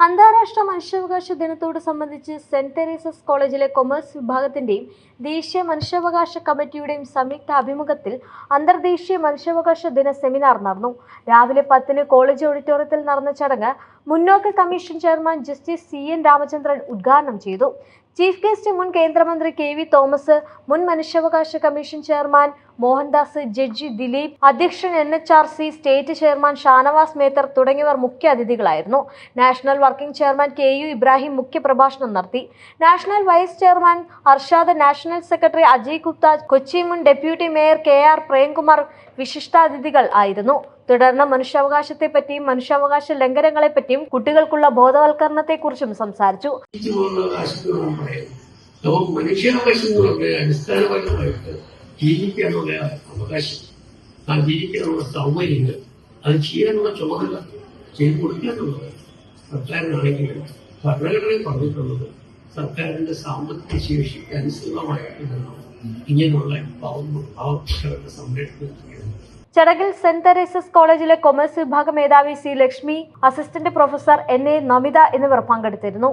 അന്താരാഷ്ട്ര മനുഷ്യാവകാശ ദിനത്തോട് സംബന്ധിച്ച് സെന്റ് തെരേസസ് കോളേജിലെ കൊമേഴ്സ് വിഭാഗത്തിന്റെയും ദേശീയ മനുഷ്യാവകാശ കമ്മിറ്റിയുടെയും സംയുക്ത അഭിമുഖത്തിൽ അന്തർദേശീയ മനുഷ്യാവകാശ ദിന സെമിനാർ നടന്നു. രാവിലെ പത്തിന് കോളേജ് ഓഡിറ്റോറിയത്തിൽ നടന്ന ചടങ്ങ് മുന്നോക്ക commission chairman justice C N Ramachandran ഉദ്ഘാടനം ചെയ്തു. ചീഫ് ഗസ്റ്റ് മുൻ കേന്ദ്രമന്ത്രി കെ വി തോമസ് മുൻ മനുഷ്യാവകാശ commission chairman Mohandas judge Dileep അധ്യക്ഷൻ N H R C state chairman Shanavas Methar തുടങ്ങിയവർ മുഖ്യ അതിഥികളായിരുന്നു national working chairman K U Ibrahim മുഖ്യപ്രഭാഷണം നടത്തി. National vice chairman Arshad national secretary Ajay Gupta Kochi മുൻ deputy mayor K R Premkumar വിശിഷ്ടാതിഥികൾ ആയിരുന്നു. തുടർന്ന് മനുഷ്യാവകാശത്തെപ്പറ്റിയും മനുഷ്യാവകാശ ലംഘനങ്ങളെപ്പറ്റിയും കുട്ടികൾക്കുള്ള ബോധവൽക്കരണത്തെക്കുറിച്ചും സംസാരിച്ചു. ജീവിക്കാനുള്ള അവകാശം ആ ജീവിക്കാനുള്ള സൗകര്യങ്ങൾ അത് ചെയ്യാനുള്ള ചുമതല ചെയ്തു കൊടുക്കാനുള്ളത് സർക്കാരിനാണെങ്കിലും ഭരണഘടനയിൽ പറഞ്ഞിട്ടുള്ളത് സർക്കാരിന്റെ സാമ്പത്തിക ശേഷിക്ക് അനുസൃതമായിട്ട് ഇങ്ങനെയുള്ള പാവ- പാവപ്പെട്ടവരുടെ സംരക്ഷണം ചടങ്ങിൽ സെന്റ് തെരേസസ് കോളേജിലെ കൊമേഴ്സ് വിഭാഗ മേധാവി C Lakshmi assistant professor N A Namitha എന്നിവർ പങ്കെടുത്തിരുന്നു.